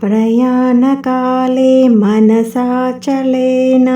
प्रयाणकाले मनसाचलेन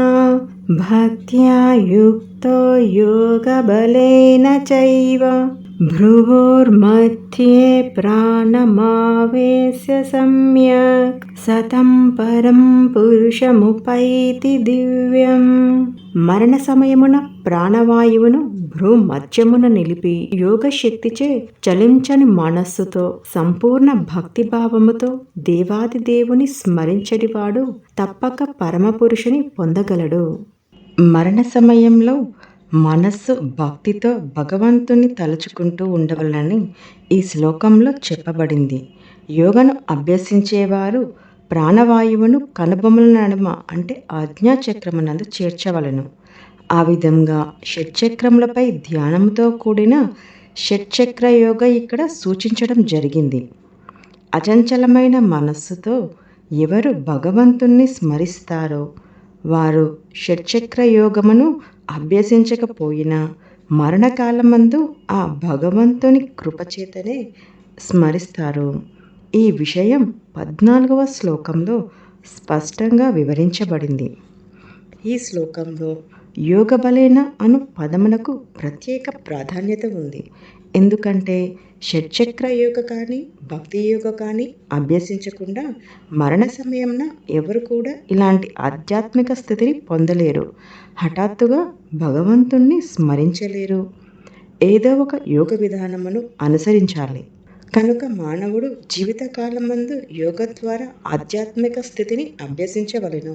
भक्त्या युक्तो योगबलेन चैव। भ्रुवोर्मध्ये प्राणमावेश्य सम्यक् सतं परं पुरुषमुपैति दिव्यम्। మరణ సమయమున ప్రాణవాయువును భ్రూ మధ్యమున నిలిపి యోగ శక్తిచే చలించని మనస్సుతో సంపూర్ణ భక్తి భావముతో దేవాది దేవుని స్మరించడివాడు తప్పక పరమపురుషుని పొందగలడు. మరణ సమయంలో మనస్సు భక్తితో భగవంతుని తలుచుకుంటూ ఉండవలని ఈ శ్లోకంలో చెప్పబడింది. యోగను అభ్యసించేవారు ప్రాణవాయువును కనుబొమ్మల నడుమ అంటే ఆజ్ఞాచక్రమునందు చేర్చవలను. ఆ విధంగా షట్చక్రములపై ధ్యానంతో కూడిన షట్చక్ర యోగ ఇక్కడ సూచించడం జరిగింది. అచంచలమైన మనస్సుతో ఎవరు భగవంతుణ్ణి స్మరిస్తారో వారు షట్చక్ర యోగమును అభ్యసించకపోయినా మరణకాలమందు ఆ భగవంతుని కృపచేతనే స్మరిస్తారు. ఈ విషయం పద్నాలుగవ శ్లోకంలో స్పష్టంగా వివరించబడింది. ఈ శ్లోకంలో యోగబలేన అను పదమునకు ప్రత్యేక ప్రాధాన్యత ఉంది. ఎందుకంటే షట్చక్ర యోగ కానీ భక్తి యోగ కానీ అభ్యసించకుండా మరణ సమయంన ఎవరు కూడా ఇలాంటి ఆధ్యాత్మిక స్థితిని పొందలేరు. హఠాత్తుగా భగవంతుణ్ణి స్మరించలేరు. ఏదో ఒక యోగ విధానమును అనుసరించాలి. కనుక మానవుడు జీవితకాలమందు యోగ ద్వారా ఆధ్యాత్మిక స్థితిని అభ్యసించవలెను.